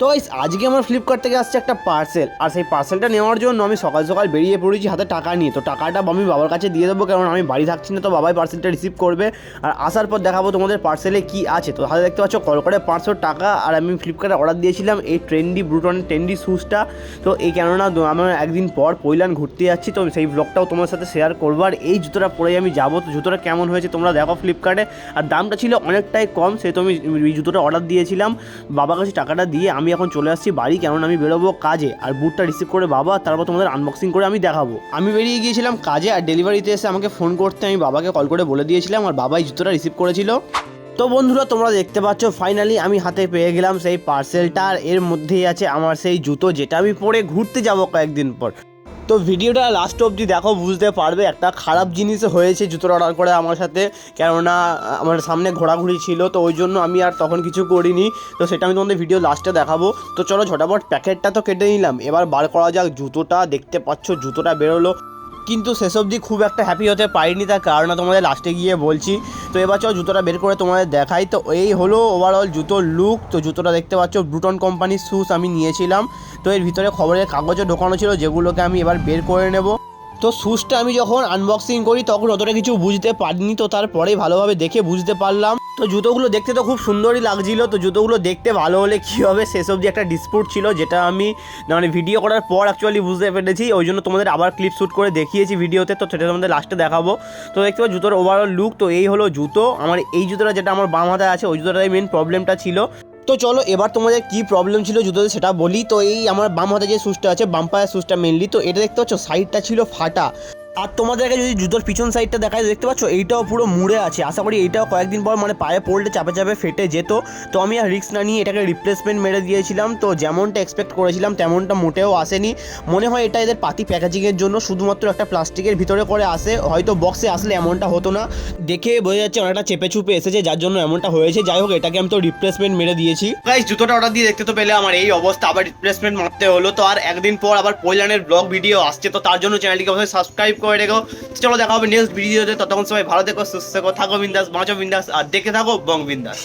তো আজকে আমার ফ্লিপকার্ট থেকে আসছে একটা পার্সেল আর সেই পার্সেলটা নেওয়ার জন্য আমি সকাল সকাল বেরিয়ে পড়েছি হাতে টাকা নিয়ে। তো টাকাটা আমি বাবার কাছে দিয়ে দেবো, কারণ আমি বাড়ি থাকছি না, তো বাবাই পার্সেলটা রিসিভ করবে। আর আসার পর দেখাবো তোমাদের পার্সেলে কি আছে। তো হাতে দেখতে পাচ্ছ কল করে পাঁচশো টাকা, আর আমি ফ্লিপকার্টে অর্ডার দিয়েছিলাম এই ট্রেন্ডি ব্রুটন ট্রেন্ডি শ্যুজটা তো এই কেননা আমার একদিন পর পৈলান ঘুরতে যাচ্ছি, তো সেই ব্লগটাও তোমার সাথে শেয়ার করব। আর এই জুতোটা পরে আমি যাব, তো জুতোটা কেমন হয়েছে তোমরা দেখো ফ্লিপকার্টে আর দামটা ছিল অনেকটাই কম সে তো আমি জুতোটা অর্ডার দিয়েছিলাম। বাবার কাছে টাকাটা দিয়ে আমি এখন চলে আসছি বাড়ি কেমন আমি বেরোবো কাজে। আর বুটটা রিসিভ করে বাবা, তারপর তোমাদের আনবক্সিং করে আমি দেখাবো। আমি বেরিয়ে গিয়েছিলাম কাজে, আর ডেলিভারিতে এসে আমাকে ফোন করতে আমি বাবাকে কল করে বলে দিয়েছিলাম, আর বাবাই জুতোটা রিসিভ করেছিল। তো বন্ধুরা, তোমরা দেখতে পাচ্ছ ফাইনালি আমি হাতে পেয়ে গেলাম সেই পার্সেলটা আর এর মধ্যেই আছে আমার সেই জুতো, যেটা আমি পরে ঘুরতে যাব কয়েকদিন পর। তো ভিডিওটা লাস্ট অবধি দেখো, বুঝতে পারবে, একটা খারাপ জিনিস হয়েছে জুতোর অর্ডার করে আমার সাথে, কেননা, আমার সামনে ঘোরাঘুরি ছিল, তো ওই জন্য আমি আর তখন কিছু করিনি, তো সেটা আমি তোমাদের ভিডিও লাস্টে দেখাবো। তো চলো ঝটাপট প্যাকেটটা তো কেটে নিলাম, এবার বার করা যাক জুতোটা, দেখতে পাচ্ছ জুতোটা বেরোলো। কিন্তু শেষ অবধি খুব একটা হ্যাপি হতে পারিনি, তার কারণ তোমাদের লাস্টে গিয়ে বলছি। তো এবার চল জুতোটা বের করে তোমাদের দেখাই। তো এই হলো ওভারঅল জুতোর লুক তো জুতোটা দেখতে পাচ্ছ ব্রুটন কোম্পানির শ্যুজ আমি নিয়েছিলাম। তো এর ভিতরে খবরের কাগজও ঢোকানো ছিল, যেগুলোকে আমি এবার বের করে নেব। তো শ্যুজটা আমি যখন আনবক্সিং করি, তখন অতটা কিছু বুঝতে পারিনি। তো তারপরে ভালোভাবে দেখে বুঝতে পারলাম। তো জুতোগুলো দেখতে তো খুব সুন্দরই লাগছিল, তো জুতোগুলো দেখতে ভালো হলে কী হবে শেষ অবধি একটা ডিসপুট ছিল, যেটা আমি মানে ভিডিও করার পর অ্যাকচুয়ালি বুঝতে পেরেছি, ওই জন্য তোমাদের আবার ক্লিপ শ্যুট করে দেখিয়েছি ভিডিওতে তো সেটা তোমাদের লাস্টে দেখাবো। তো দেখতে পাচ্ছ জুতোর ওভারঅল লুক তো এই হলো জুতো, আমার এই জুতোটা যেটা আমার বাম হাতে আছে, ওই জুতোটাই মেন প্রবলেমটা ছিল। তো চলো এবার তোমাদের কি প্রবলেম ছিল জুতোতে সেটা বলি, তো এই আমার বাম হাতে যে সুসটা আছে বাম পায়ের সুসটা মেনলি তো এটা দেখতে পাচ্ছ সাইডটা ছিল ফাটা। আর তোমাদেরকে যদি জুতোর পিছন সাইডটা দেখায় দেখতে পাচ্ছ? এইটাও পুরো মুড়ে আছে। আশা করি এইটাও কয়েকদিন পর মানে পায়ে পড়লে চাপে চাপে ফেটে যেত। তো আমি আর রিক্স না নিয়ে এটাকে রিপ্লেসমেন্ট মেরে দিয়েছিলাম। তো যেমনটা এক্সপেক্ট করেছিলাম, তেমনটা মোটেও আসেনি। মনে হয় এটা এদের পাতি প্যাকেজিংয়ের জন্য শুধুমাত্র একটা প্লাস্টিকের ভিতরে করে আসে। হয়তো বক্সে আসলে এমনটা হতো না। দেখে বোঝা যাচ্ছে অনেকটা চেপে চুপে এসেছে, যার জন্য এমনটা হয়েছে। যাই হোক, এটাকে আমি তো রিপ্লেসমেন্ট মেরে দিয়েছি। গাইস জুতোটা অর্ডার দিয়ে দেখতে তো পেলে আমার এই অবস্থা। আবার রিপ্লেসমেন্ট মারতে হলো। তো আর একদিন পর আবার পৈলানের ব্লগ ভিডিও আসছে। তো তার জন্য চ্যানেলটিকে অবশ্যই সাবস্ক্রাইব করে রেখো। চলো দেখা হবে নেক্সট ভিডিওতে ততক্ষণ সবাই ভালো থেকো, সুস্থ থেকো। বিন্দাস বাঁচো বিন্দাস, আর দেখে থাকো বং বিন্দাস।